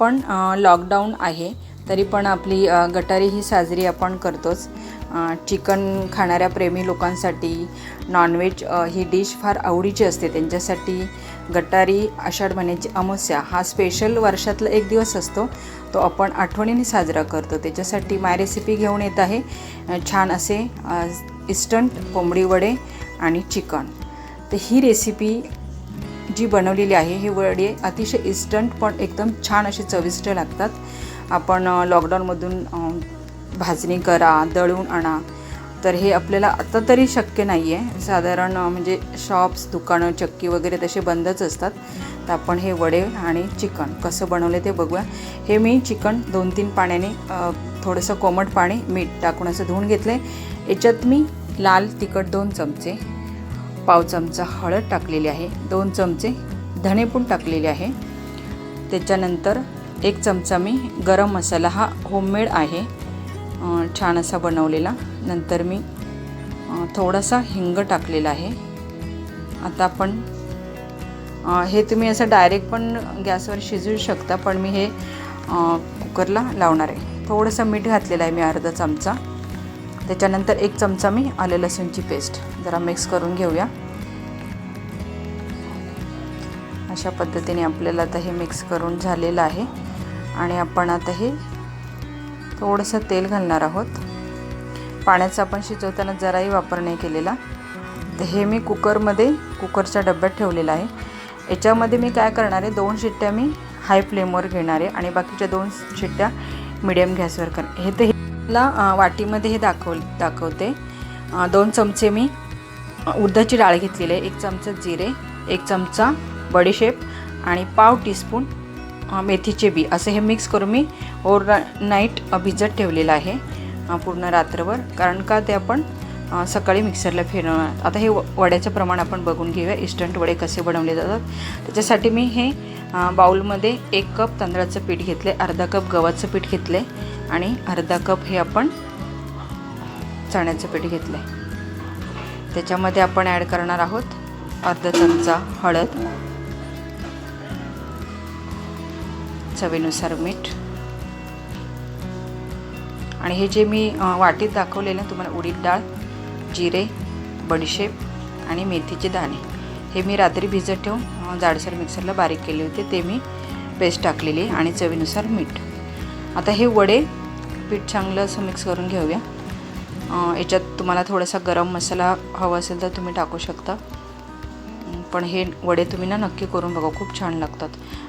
पण लॉकडाऊन आहे तरी पण आपली गटारी ही साजरी आपण करतोच. चिकन खाणाऱ्या प्रेमी लोकांसाठी नॉनव्हेज ही डिश फार आवडीची असते. त्यांच्यासाठी गटारी आषाढ महिन्याची अमावस्या हा स्पेशल वर्षातला एक दिवस असतो. तो आपण आठवणीने साजरा करतो. त्याच्यासाठी माय रेसिपी घेऊन येत आहे छान असे इस्टंट कोंबडी वडे आणि चिकन. तर ही रेसिपी जी बनवलेली आहे ही वडे अतिशय इन्स्टंट पण एकदम छान असे चविष्ट लागतात. आपण लॉकडाऊनमधून भाजणी करा दळून आणा. तर हे आपल्याला आता तरी शक्य नाही आहे साधारण म्हणजे शॉप्स दुकानं चक्की वगैरे तसे बंदच असतात. तर आपण हे वडे आणि चिकन कसं बनवले ते बघूया. हे मी चिकन दोन तीन पाण्याने थोडंसं कोमट पाणी मीठ टाकून असं धुवून घेतलं आहे याच्यात मी लाल तिखट दोन चमचे पाव चमचा हळद टाकलेली आहे दोन चमचे धणे पण टाकलेले आहे. त्याच्यानंतर एक चमचा मी गरम मसाला हा होममेड आहे छान असा बनवलेला. नंतर मी थोडासा हिंग टाकलेला आहे. आता आपण हे तुम्ही असं डायरेक्ट पण गॅसवर शिजवू शकता पण मी हे कुकरला लावणार आहे. थोडंसं मीठ घातलेलं आहे मी अर्धा चमचा. त्याच्यानंतर एक चमचा मी आले लसूणची पेस्ट. जरा मिक्स करून घेऊया. अशा पद्धतीने आपल्याला आता हे मिक्स करून झालेलं आहे. आणि आपण आता हे थोडंसं तेल घालणार आहोत. पाण्याचा आपण शिजवताना जराही वापर नाही केलेला. तर हे मी कुकरमध्ये कुकरच्या डब्यात ठेवलेलं आहे. याच्यामध्ये मी काय करणार आहे दोन शिट्ट्या मी हाय फ्लेमवर घेणार आहे आणि बाकीच्या दोन शिट्ट्या मिडियम गॅसवर कर हे तर ला वाटीमध्ये हे दाखव दाखवते. दोन चमचे मी अ, उडदाची डाळ घेतलेली आहे. एक चमचा जिरे एक चमचा बडीशेप आणि पाव टीस्पून मेथीचे बी. असे हे मिक्स करून मी ओवर नाईट भिजत ठेवलेलं आहे पूर्ण रात्रभर. कारण का ते आपण सकाळी मिक्सरला फिरवणार. आता हे व- वड्याचं प्रमाण आपण बघून घेऊया. इस्टंट वडे कसे बनवले जातात. त्याच्यासाठी मी हे बाऊलमध्ये बाउलमध्ये एक कप तांदळाचं पीठ घेतले अर्धा कप गव्हाचं पीठ घेतले आणि अर्धा कप हे आपण चण्याचं पीठ घेतलं आहे त्याच्यामध्ये आपण ॲड करणार आहोत अर्धा चमचा हळद चवीनुसार मीठ. आणि हे जे मी वाटीत दाखवलेलं आहे तुम्हाला उडीद डाळ जिरे बडीशेप आणि मेथीचे दाणे हे मी रात्री भिजत ठेवून जाडसर मिक्सरला बारीक केले होते ते मी पेस्ट टाकलेली आणि चवीनुसार मीठ. आता हे वडे पीठ चांगलं असं मिक्स करून घेऊया. याच्यात तुम्हाला थोडासा गरम मसाला हवा असेल तर तुम्ही टाकू शकता. पण हे वडे तुम्ही ना नक्की करून बघा खूप छान लागतात.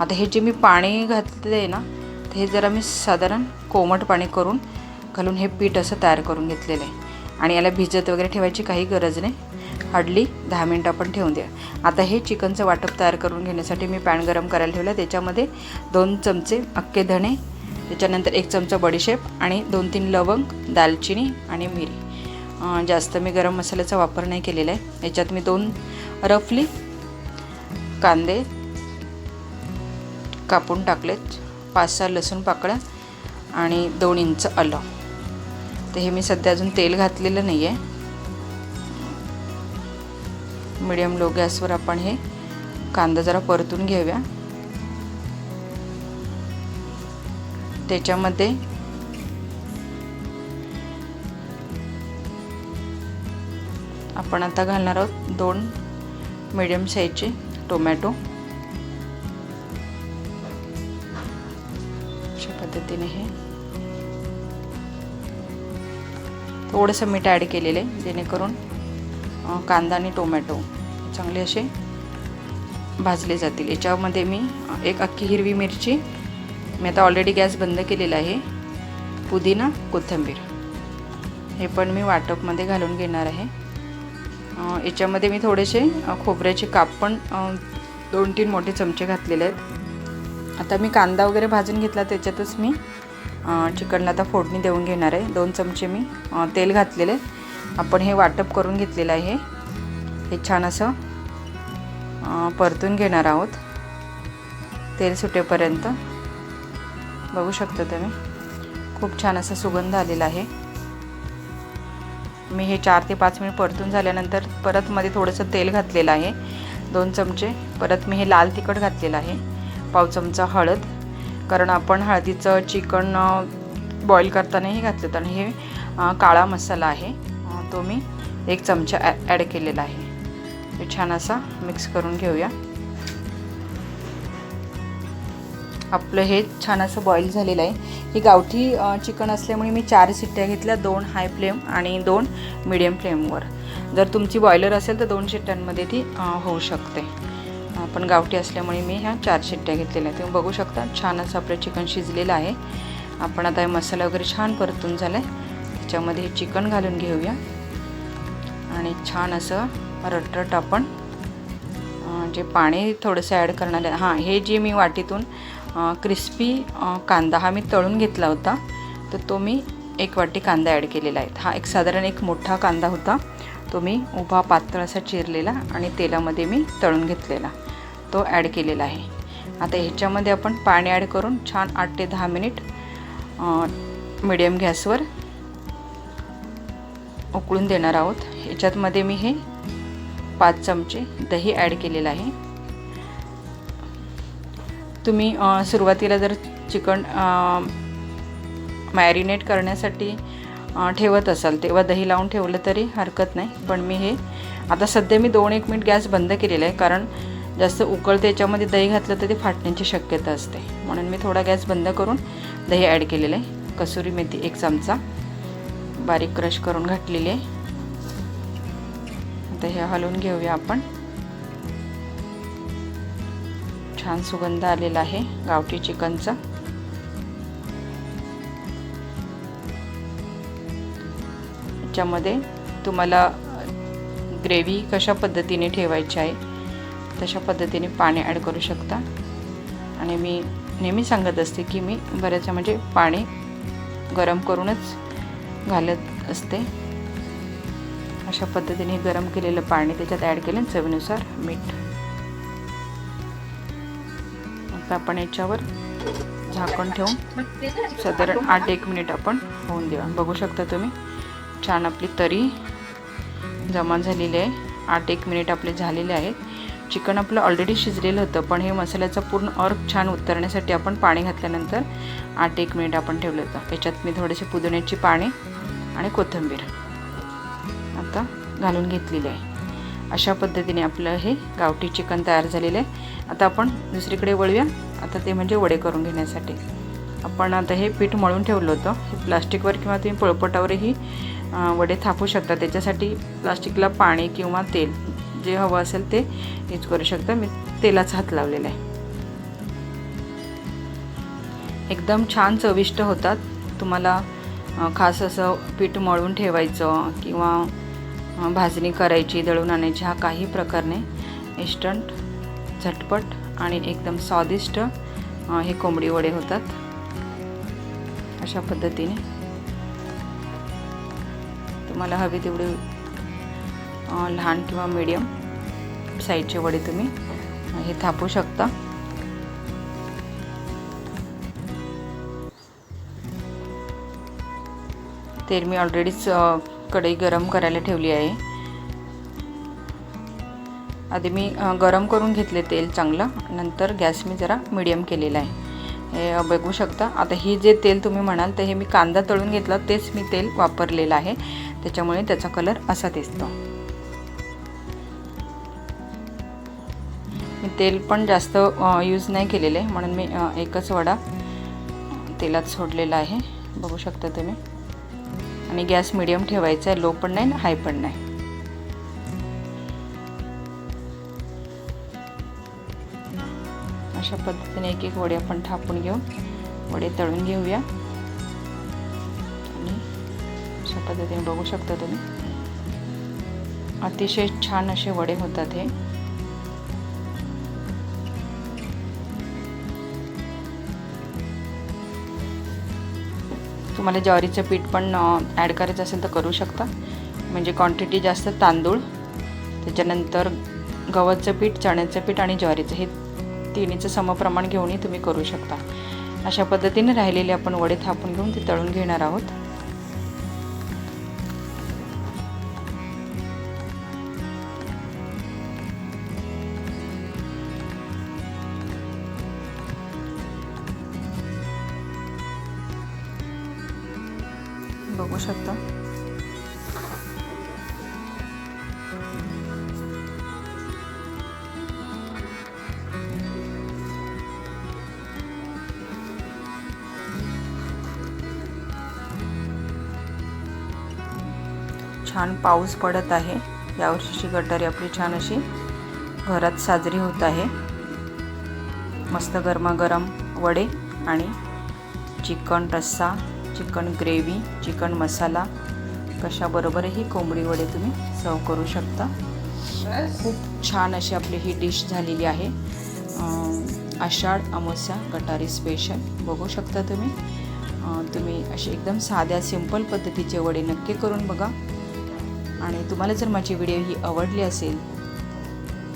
आता हे जे मी पाणी घातले आहे ना ते हे जरा मी साधारण कोमट पाणी करून घालून हे पीठ असं तयार करून घेतलेलं आहे. आणि याला भिजत वगैरे ठेवायची काही गरज नाही. हार्डली दहा मिनटं आपण ठेवून द्या आता हे चिकनचं वाटप तयार करून घेण्यासाठी मी पॅन गरम करायला ठेवलं त्याच्यामध्ये दोन चमचे अख्खे धणे त्याच्यानंतर एक चमचा बडीशेप आणि दोन तीन लवंग दालचिनी आणि मिरी. जास्त मी गरम मसाल्याचा वापर नाही केलेला आहे. याच्यात मी दोन रफली कांदे कापून टाकलेत पाच सहा लसूण पाकळ्या आणि दोन इंच आलं. तर हे मी सध्या अजून तेल घातलेलं नाही आहे मिडियम लो गॅसवर आपण हे कांदा जरा परतून घेऊया. त्याच्यामध्ये आपण आता घालणार आहोत दोन मिडियम साईजचे टोमॅटो अशा पद्धतीने हे. थोडंसं मीठ ॲड केलेलं आहे जेणेकरून कांदा आणि टोमॅटो चांगले असे भाजले जातील. याच्यामध्ये मी एक अख्खी हिरवी मिरची मी आता ऑलरेडी गॅस बंद केलेला आहे. पुदिना कोथिंबीर. हे पण मी वाटपमध्ये घालून घेणार आहे. याच्यामध्ये मी थोडेसे खोबऱ्याचे काप पण दोन तीन मोठे चमचे घातलेले आहेत. आता मी कांदा वगैरे भाजून घेतला त्याच्यातच मी चिकनला आता फोडणी देऊन घेणार आहे. दोन चमचे मी तेल घातलेले आपण हे वाटप करून घेतलेलं आहे. हे छान असं परतून घेणार आहोत. तेल सुटेपर्यंत. बघू शकता तुम्ही. खूप छान असा सुगंध आलेला आहे. मी हे चार ते पाच मिनिट परतून झाल्यानंतर परत मध्ये थोडंसं तेल घातलेलं आहे. दोन चमचे. परत मी हे लाल तिखट घातलेलं आहे. पाव चमचा हळद. कारण आपण हळदीचं चिकन बॉईल करतानाही घातलं तर हे काळा मसाला आहे. तो मी एक चमचा ॲ ॲड केलेला आहे. छान असा मिक्स करून घेऊया. आपलं हे छान असं बॉईल झालेलं आहे. ही गावठी चिकन असल्यामुळे मी चार शिट्ट्या घेतल्या दोन हाय फ्लेम आणि दोन मिडियम फ्लेमवर जर तुमची बॉयलर असेल तर दोन शिट्ट्यांमध्ये ती होऊ शकते. पण गावठी असल्यामुळे मी ह्या चार शिट्ट्या घेतलेल्या आहेत. तुम्ही बघू शकता छान असं आपलं चिकन शिजलेलं आहे. आपण आता हे मसाला वगैरे छान परतून झाला आहे त्याच्यामध्ये हे चिकन घालून घेऊया. आणि छान असं रटरट आपण जे पाणी थोडंसं ॲड करणार आहे. हां हे जे मी वाटीतून क्रिस्पी कांदा हा मी तळून घेतला होता. तर तो मी एक वाटी कांदा ॲड केलेला आहे. हा एक साधारण एक मोठा कांदा होता. तो मी उभा पातळ असा चिरलेला आणि तेलामध्ये मी तळून घेतलेला. तो ॲड केलेला आहे. आता ह्याच्यामध्ये आपण पाणी ॲड करून छान आठ ते दहा मिनिट मिडियम गॅसवर उकळून देणार आहोत. ह्याच्यातमध्ये मी हे पाच चमचे दही ॲड केलेलं आहे. तुम्ही सुरुवातीला जर चिकन मॅरिनेट करण्यासाठी ठेवत असाल तेव्हा दही लावून ठेवलं तरी हरकत नाही. पण मी हे आता सध्या मी दोन एक मिनिट गॅस बंद केलेला आहे कारण जास्त उकळते याच्यामध्ये दही घातलं तर ते फाटण्याची शक्यता असते. म्हणून मी थोडा गॅस बंद करून दही ॲड केलेलं आहे. कसुरी मेथी एक चमचा बारीक क्रश करून घातलेली आहे. आता हे हलवून घेऊया आपण. छान सुगंध आलेला आहे गावठी चिकनचा. याच्यामध्ये तुम्हाला ग्रेव्ही कशा पद्धतीने ठेवायची आहे तशा पद्धतीने पाणी ॲड करू शकता. आणि मी नेहमी सांगत असते की मी बऱ्याच म्हणजे पाणी गरम करूनच घालत असते. अशा पद्धतीने गरम केलेलं पाणी त्याच्यात ॲड केलं चवीनुसार मीठ. आता आपण याच्यावर झाकण ठेवून साधारण आठ एक मिनिट आपण होऊन देऊ. बघू शकता तुम्ही छान आपली तरी जमा झालेली आहे. आठ एक मिनिट आपले झालेले आहेत. चिकन आपलं ऑलरेडी शिजलेलं होतं पण हे मसाल्याचा पूर्ण अर्क छान उतरण्यासाठी आपण पाणी घातल्यानंतर आठ एक मिनिट आपण ठेवलं होतं. याच्यात मी थोडेसे पुदिन्याची पाणी आणि कोथिंबीर आता घालून घेतलेली आहे. अशा पद्धतीने आपलं हे गावठी चिकन तयार झालेलं आहे. आता आपण दुसरीकडे वळूया. आता ते म्हणजे वडे करून घेण्यासाठी. आपण आता हे पीठ मळून ठेवलं होतं. हे प्लास्टिकवर किंवा तुम्ही पळपटावरही वडे थापू शकता. त्याच्यासाठी प्लास्टिकला पाणी किंवा तेल जे हवं असेल ते यूज करू शकता. मी तेलाचा हात लावलेला आहे. एकदम छान चविष्ट होतात. तुम्हाला खास असं पीठ मळून ठेवायचं किंवा भाजणी करायची दळून आणायची हा काही प्रकार नाही. इन्स्टंट झटपट आणि एकदम स्वादिष्ट हे कोंबडी वडे होतात. अशा पद्धतीने. तुम्हाला हवी तेवढी लहान किंवा मीडियम साईजचे वडे तुम्ही हे थापू शकता. तेल मी ऑलरेडीच कढई गरम करायला ठेवली आहे. आधी मी गरम करून घेतले तेल चांगलं नंतर गॅस मी जरा मीडियम केलेला आहे. हे बघू शकता. आता ही जे तेल तुम्ही म्हणाल तर हे मी कांदा तळून घेतला तेच मी तेल वापरलेलं आहे. त्याच्यामुळे त्याचा कलर असा दिसतो. मी तेल पण जास्त यूज नाही केलेलं आहे म्हणून मी एकच वडा तेलात सोडलेला आहे. बघू शकता तुम्ही. आणि गॅस मिडियम ठेवायचा आहे लो पण नाही हाय पण नाही. अशा पद्धतीने एक एक वडे आपण थापून घेऊन वडे तळून घेऊया. आणि अशा पद्धतीने बघू शकता तुम्ही. अतिशय छान असे वडे होतात हे. तुम्हाला ज्वारीचं पीठ पण ॲड करायचं असेल तर करू शकता. म्हणजे क्वांटिटी जास्त तांदूळ त्याच्यानंतर गव्हाचं पीठ चण्याचं पीठ आणि ज्वारीचं हे तिन्हीचं समप्रमाण घेऊनही तुम्ही करू शकता. अशा पद्धतीने राहिलेले आपण वडे थापून घेऊन ते तळून घेणार आहोत. बघू शकता. छान पाऊस पडत आहे. यावर्षीची गटारी आपली छान अशी घरात साजरी होत आहे. मस्त गरमागरम वडे आणि चिकन रस्सा चिकन ग्रेव्ही चिकन मसाला कशाबरोबरही कोंबडी वडे तुम्ही सर्व करू शकता. खूप छान अशी आपली ही डिश झालेली आहे. आषाढ अमोस्या गटारी स्पेशल बघू शकता तुम्ही. तुम्ही असे एकदम साध्या सिंपल पद्धतीचे वडे नक्की करून बघा. आणि तुम्हाला जर माझी व्हिडिओ ही आवडली असेल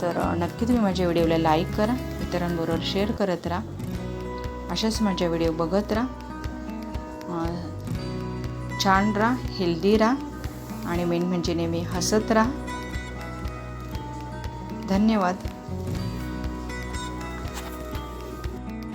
तर नक्की तुम्ही माझ्या व्हिडिओला लाईक करा. इतरांबरोबर शेअर करत राहा. अशाच माझ्या व्हिडिओ बघत राहा. छान राहा हेल्दी राहा आणि मेन म्हणजे नेहमी हसत राहा. धन्यवाद.